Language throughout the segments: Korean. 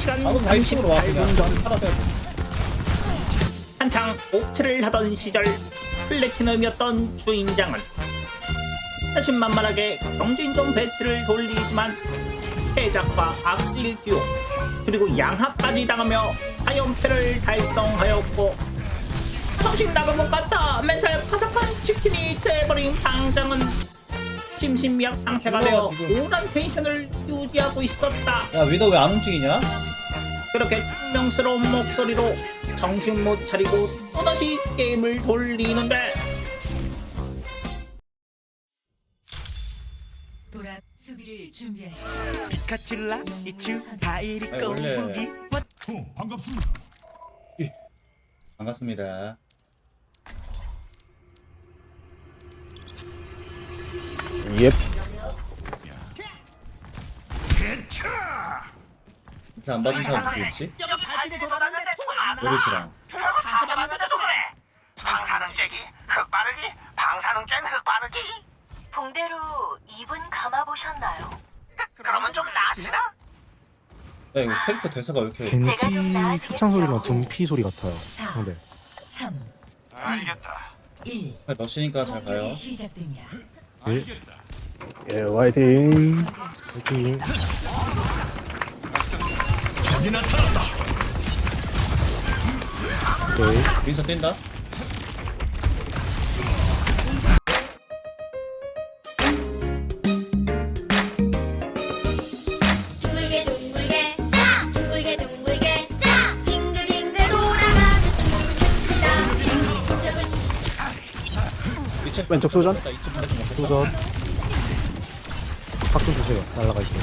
1시간 아무 사이식으로 와. 그냥 38분 전 하나 빼고 한창 옥치를 하던 시절 플래티넘이었던 주인장은 자신만만하게 경진종 배치를 돌리지만 해작과 악질 듀오 그리고 양합까지 당하며 하연패를 달성하였고 정신 나간 것 같아. 멘탈 파삭한 치킨이 돼버린 당장은 심신미약 상태가 되어 지금- 우울한 텐션을 유지하고 있었다 야 위더 왜 안 움직이냐? 그렇게 퉁명스러운 목소리로 정신 못 차리고 또다시 게임을 돌리는데 돌아 수비를 준비하십시오. 피카츄라 이츄 다이리 아니, 원래- 꼬부기 뭐 어, 반갑습니다. 반갑습니다 예. 인사 안 받은 사람 누구 있지? 노릇이랑 방사능죄기 흑바르기 방사능죄는 흑바르기 붕대로 입은 감아보셨나요? 그러면 좀 나아지나? 야 이거 캐릭터 대사가 왜 이렇게. 캔지 표창 소리랑 둠피 소리 같아요. 4, 근데 3, 알겠다 1. 몇 시니까 잘 가요 공격이 시작됩니다. 예 화이팅. 화이팅. 적이 나타났다. 오케이. 민서 뛴다 둥글게 둥글게 싹 둥글게 둥글게 싹 빙글빙글 돌아가는 춤을 춥시다 벽을 이층 왼쪽 소전? 도전. 각좀 주세요. 날라가 있어요.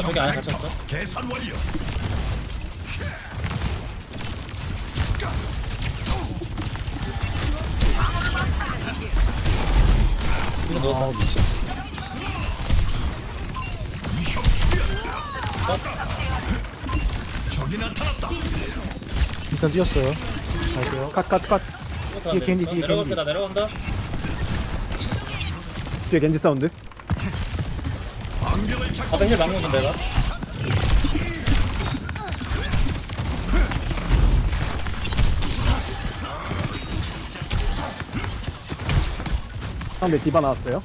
저기 안에 갇혔어 계산 완료. 이거 너아 미친. 적이 나타났다. 일단 뛰었어요. 갈게요. 컷컷컷. 뒤에 겐지, 뒤에 겐지. 내려간다 뒤에 겐지 사운드. 방벽을 잡고 앞에 힐 막는 건 내가 상대 디바 나왔어요.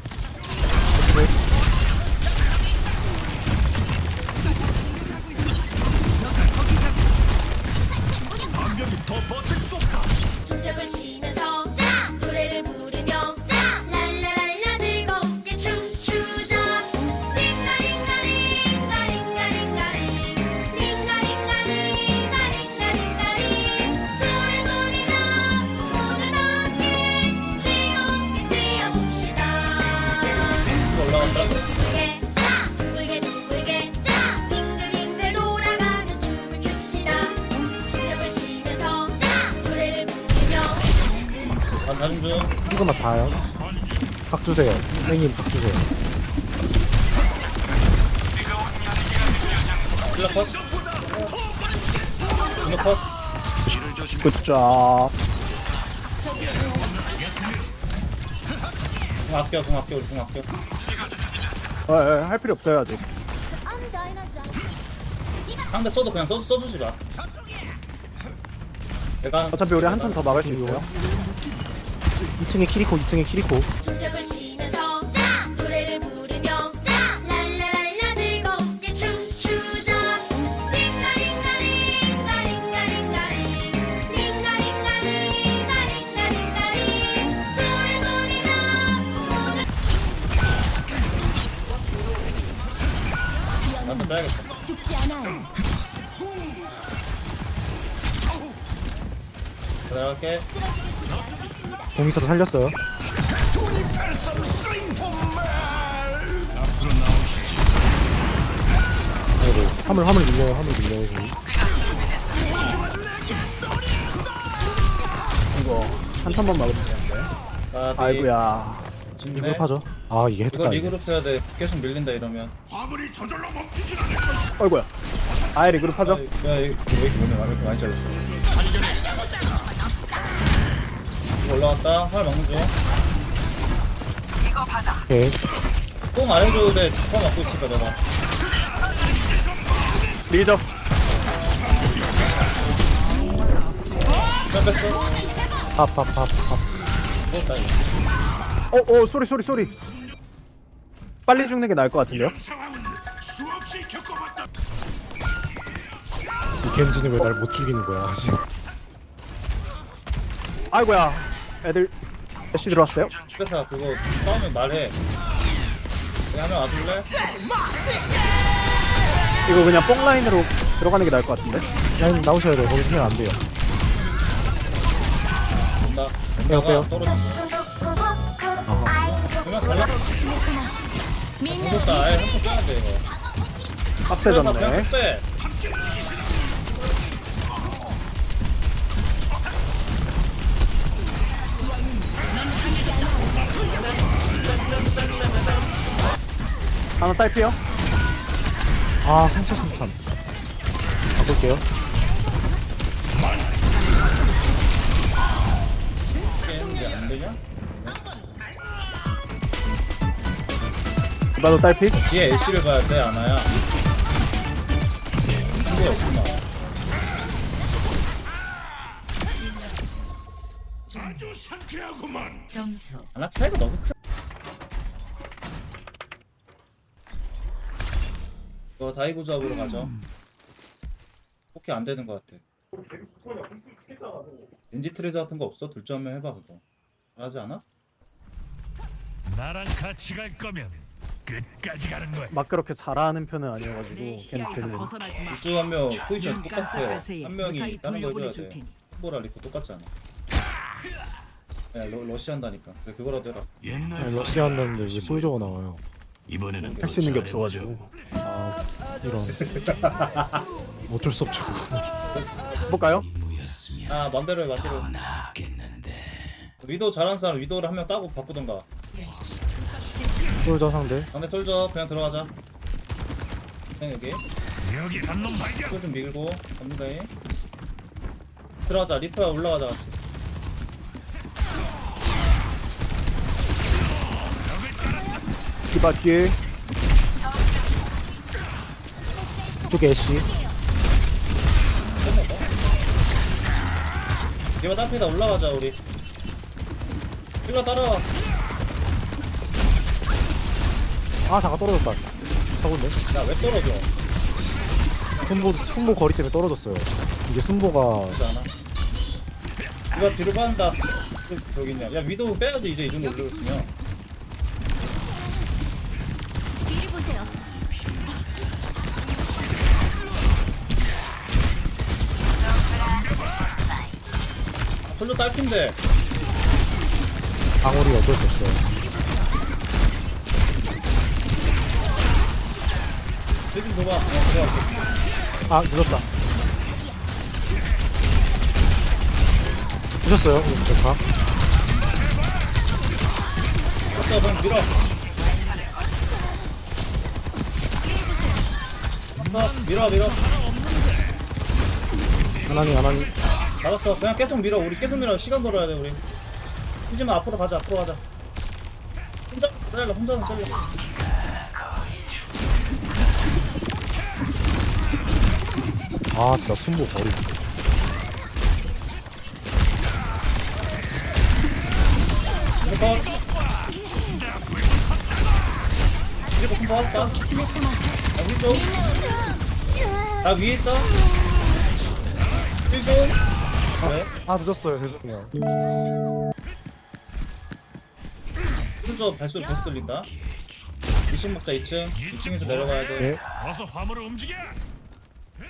중 이거만 자요. 각 주세요. 형님 각 주세요. 힐러 컷 힐러 컷 굿잡. 공 아껴 공 아껴 우리 공 아껴 어, 할 필요 없어요 아직. 상대 써도 그냥 써, 써주지 마 내가 어차피 우리 한 턴 더 막을 수 있어요. 2층에 키리코, 2층에 키리코. 벽을 치면서 싹 노래를 부르며 싹 랄라랄라 즐겁게 춤추자 링가링가링가 링가링가링 링가링가링가 링가링가링 소리 소리가 모두 나도 빼야겠다 죽지 않아요. 내려갈게 공 있어서 살렸어요. 아이고, 화물 화물 밀려요. 화물 밀려요. 저기. 이거 한 턴만 막으면 되는데. 나 아이고야. 진네 리그룹 하죠. 아 이게 이거 아니네. 리그룹 해야 돼 계속 밀린다 이러면 화물이 저절로 멈추질 않을 아이고야. 아예 리그룹 하죠. 야 이거 왜 이렇게 왜 이렇게 많이 잘렸어 거 올라왔다 활 막는 중 이거 받아 오케이. 뽕 안 해줘도 돼. 뽕 맞고 있으니까 너가. 리저 잘 뺐어. 죽었다 이거. 어어 쏘리 쏘리 쏘리 빨리 죽는 게 나을 것 같은데요? 이 겐지는 왜 날 못 죽이는 거야 아이고야 애들 애쉬 들어왔어요? 그래서 그거 싸우면 말해. 여기 하면 와줄래? 이거 그냥 뽕 라인으로 들어가는 게 나을 것 같은데? 라인 나오셔야 돼요 거기 생각 안 돼요 온다. 빼요, 온다가 빼요. 떨어진다. 어허. 그러면 갈라? 무섭다. 아예 한번 빼야 돼 이거. 빡세졌네 그냥 빼. 딸피요? 아 상체 수류탄 바꿀게요 게임인데 안 되냐? 나도 딸피? 뒤에 애쉬를 봐야 돼 아나야. 이게 없구나. 아주 상쾌하구만. 점수 아나 차이가 너무 크. 이 거 다이브 잡으러 가죠. 포켓 안 되는 것 같아. 왠지 트레저 같은 거 없어? 둘중한명 해봐 그거. 하지 않아? 나랑 같이 갈 거면 끝까지 가는 거야. 막 그렇게 잘하는 편은 아니어가지고 걔한테는 둘중한명 포지션 똑같아. 한 명이 다른 거 해줘야 돼. 후보랑 리코 똑같지 않아? 야 러, 러시 한다니까. 그래 그거라도 해라. 옛날 아니, 러시아 한다는데 왜 소유저가 나와요 이번에는 할 수 있는 게 없어가지고 아 이런 어쩔 수 없죠 볼까요? 아 맘대로 해 맘대로. 위도 잘하는 사람 위도를 한 명 따고 바꾸던가. 소유저 상대 상대 털죠. 그냥 들어가자. 그냥 여기. 여기 한놈 발견. 또좀 밀고 갑니다. 들어가자. 리퍼야 올라가자 같이. 디바 뒤에 애쉬 이거 땅피다 올라가자 우리. 일로 따라와. 아 잠깐 떨어졌다 사고네 야왜 떨어져? 순보 순보 거리 때문에 떨어졌어요 이게 순보가 그러지 않아. 이거 뒤로 빠진다. 저기 있냐. 야 위도우 빼야지 이제 이 정도 올려줬으면. 뒤를 보세요. 솔로 딸핀데. 방울이 어쩔 수 없어요 대좀 줘봐. 들어갈게. 아 늦었다 부셨어요 이거 제가 갔다 그럼 밀어. 어, 밀어 밀어. 하나님 하나님 잡았어. 그냥 계속 밀어. 우리 계속 밀어. 시간 벌어야 돼 우리. 뛰지마 앞으로 가자. 앞으로 가자. 혼자 잘라. 혼자는 잘라. 아 진짜 순보 거리 이거 이거 좀 봐왔다. 아, 위쪽. 나 위에 있다. 위쪽. 그래. 아 늦었어요 죄송해요 혼자 발소리 계속 들린다. 2층 먹자 2층. 2층에서 내려가야 돼. 네 어서 화물을 움직여.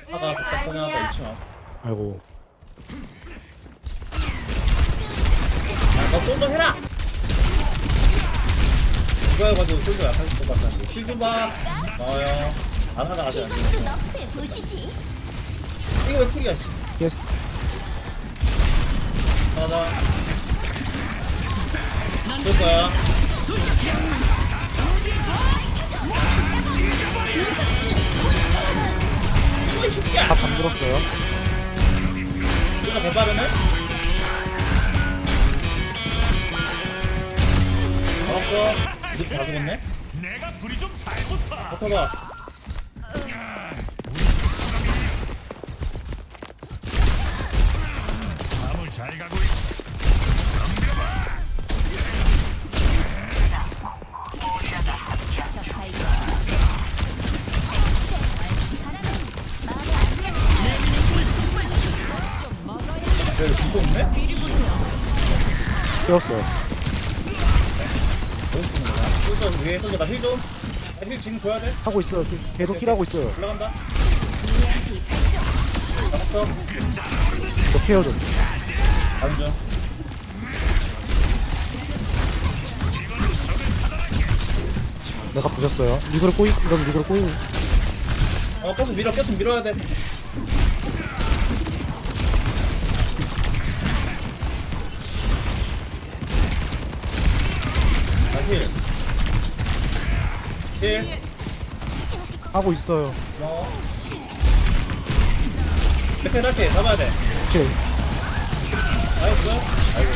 하나 답답하게 하다 2층 와. 아이고 너 솔로 해라. 이거 해가지고 솔로 약할 것 같다. 킬좀 봐. 나와요. 안 하다. 너프에 보시지. 이거 왜 킬이야? 씨. 예스 가자. 쏠 거야. 다 잠들었어요 이거 배바르네? 알았어. 이거 다 죽었네? 내가 불이 좀 잘 붙어. 버텨봐 잘 가고 있어. 깨웠어요. 솔저 위에 솔저 나힐좀. 힐 지금 줘야 돼. 하고 있어요. 계- 계속 힐하고 있어 요. 올라간다. 잡았어 저 케어 좀. 중 내가 부셨어요. 리그를 꼬이? 이런 리그를 꼬이? 어, 계속 밀어, 계속 밀어야 돼. 아, 힐. 힐. 하고 있어요 고마워. 이렇게, 이렇게 잡아야 돼. 오케이 나이스. 아이고.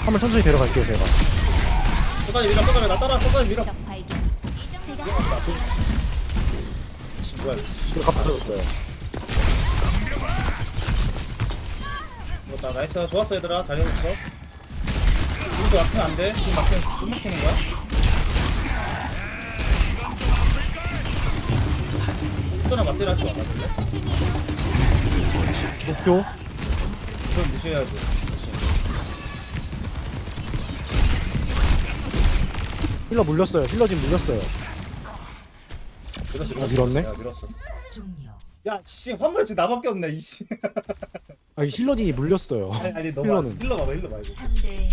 한번 천천히 데려갈게요 제가 끝까지 밀어, 끝까지 나 따라, 끝까지 밀어. 뭐야. 제가 부서졌어요 이거 나이스. 좋았어, 얘들아. 잘 해줬어. 우리도 막히면 안 돼. 지금 막히면, 지금 막히는 거야? 전화 맞대라 하지 말아줄래? 목표 그럼 무시해야지. 힐러 물렸어요 힐러 지금 물렸어요 밀었어, 아, 밀었네? 야, 밀었어. 야, 씨, 화물에 지금 나밖에 없네, 이씨. 아니 힐러진이 물렸어요 아니, 아니, 너 힐러는 힐러 봐봐, 힐러 말고. 3대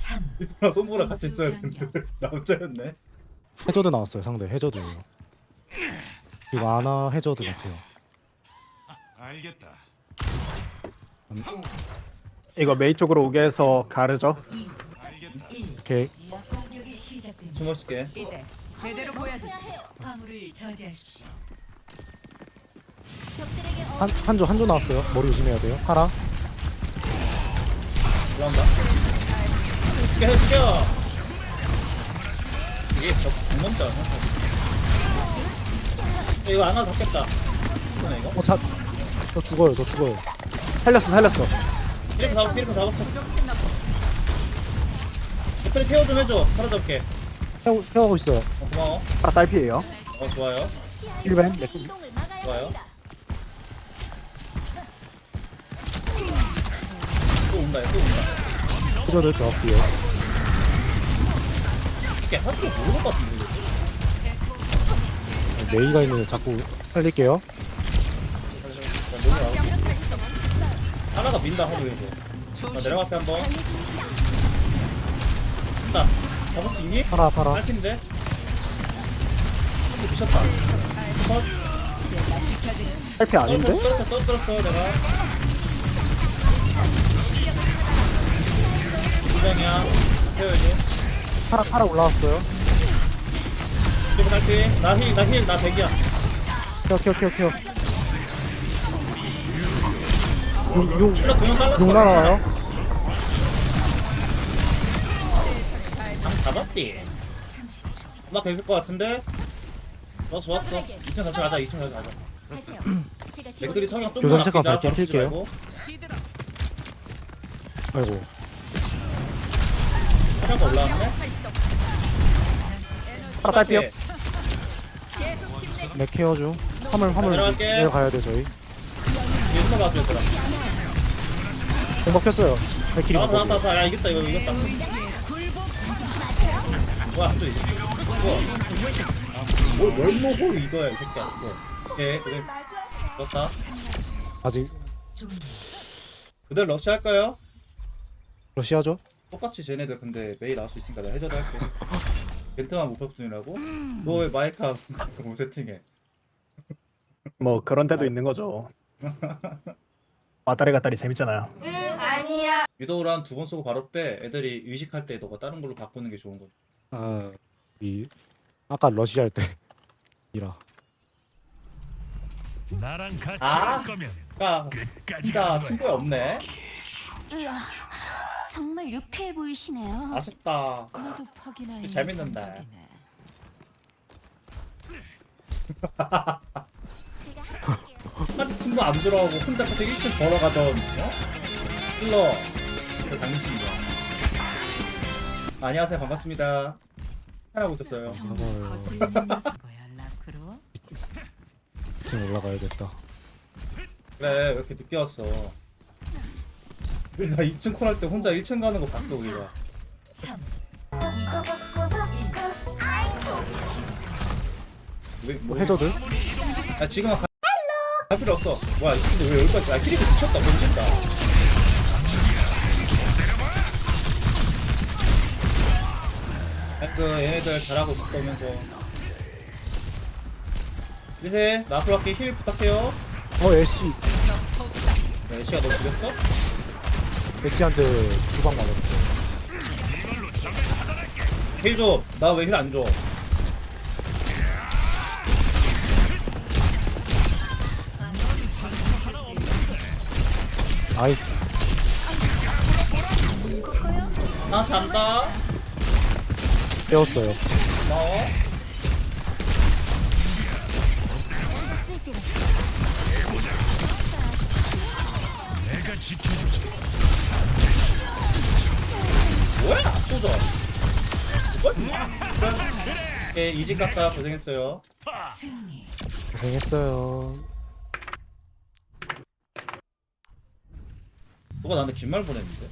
3. 힐러 손보라 같이 있어야 되는데. 나 혼자였네. 해저드 나왔어요 상대 해저드 이거 아나 해저드 같아요 알겠다. 이거 메이 쪽으로 오게 해서 가르죠 1. 오케이 공격이 시작됩니다. 숨어 있을게. 이제 제대로 보여드리죠. 화물을 저지하십시오. 적들에게 어 한, 한조 한조 나왔어요 머리 조심해야 돼요 파라 올라온다. 죽여, 죽여! 이게 저? 야, 이거 안와 잡겠다. 이거네, 이거? 어차저 죽어요 저 죽어요 살렸어 살렸어 피리프 잡았어, 피리프 잡았어. 배터리 케어 좀 해줘. 팔아 잡게. 헤어, 헤어하고 있어요 어, 고마워. 아 딸피에요 어, 좋아요. 1벤 이동을 막아야 좋아요. 또 온다, 또 온다. 해저드 들어갈게요 이게 한쪽 모르는 것 같은데, 이거. 메이가 있는 자꾸 살릴게요 하나가 민다 하고 이거. 자, 내려갈게 한 번. 됐다. 잡을 수 있니? 파라 파라 딸핀데? 한번 미쳤다. 컷. 딸피 아닌데? 떨었어, 떨었어, 떨었어, 내가. 두장이야. 세워야지. 파라 파라 올라왔어요 지금 딸피. 나 힐, 나 힐, 나 백이야. 케어 케어 케어 용용 힐러 두명 잘랐어. 용 날아와요 아, 잡았디. 나 됐을 것 같은데? 어, 좋았어. 2층 같이 가자, 2층 같이 가자. 하세요. 제가 지원 맥들이 성형 좀 교전 아끼자, 밝게 킬게요. 아이고 하나가 올라왔네? 파라 딸피요 네. 맥 케어 중 화물 화물 내려갈게. 내려가야 돼 저희 얘들아. 공박 켰어요 발키리 나왔다, 공박 나왔다. 야, 이겼다, 이거 이겼다. 뭐야, 한쪽 이겼어. 뭐야. 아, 뭘, 뭘 먹어, 이거야, 이 새끼야. 이거. 오케이, 그래. 좋다. 아직 그대로 러시 할까요? 러시아죠? 똑같이 쟤네들 근데 메이 나올 수 있으니까 내가 해줘도 할게. 겐트만 못 벽중이라고? 너 왜 마이크 안못 세팅해? 뭐 그런 데도 있는 거죠 왔다리 갔다리 재밌잖아요 위도우랑 두번 쓰고 바로 빼. 애들이 의식할 때 너가 다른 걸로 바꾸는 게 좋은 거지. 아 이 아까 러시아 할때 이라 나랑 같이 아. 갈 거면 아, 끝까지 진짜 가는 거야. 없네. 정말 유쾌해 보이시네요. 아쉽다. 너도 퍽이나 재밌는데. 제가 할게요. 아직 친구 안 들어오고 혼자 그때 1층 걸어가던 어? 힐러 그 당신이야. 안녕하세요 반갑습니다. 하고 있었어요. 정말 아유. 거슬리는 녀석이야 라크로. 2층 올라가야겠다 그래 왜 이렇게 늦게 왔어? 우리가 2층 콜할 때 혼자 1층 가는 거 봤어 우리가. 3, 왜, 뭐 해저드? 아 지금은 가... 갈 필요 없어. 뭐야 이 친구 왜 여기까지? 아 키리스 미쳤다 던진다. 아, 그 얘네들 잘하고 있다면서. 리세 나 앞으로 갈게 힐 부탁해요. 어 애쉬 야, 애쉬가 너 죽였어? 애쉬한테 두 방 맞았어 힐 줘. 나 왜 힐 안 줘? 아이 나 잔다. 빼었어요 고마워. 쏘져. 예, 이집 갔다 고생했어요. 고생했어요 누가 나한테 긴 말 보냈는데?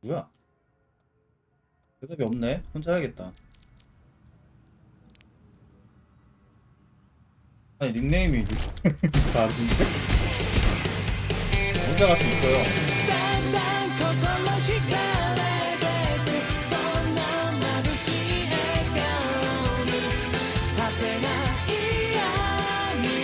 뭐야? 대답이 없네. 혼자 해야겠다. 아니 닉네임이 다른데? 혼자 같은 있어요.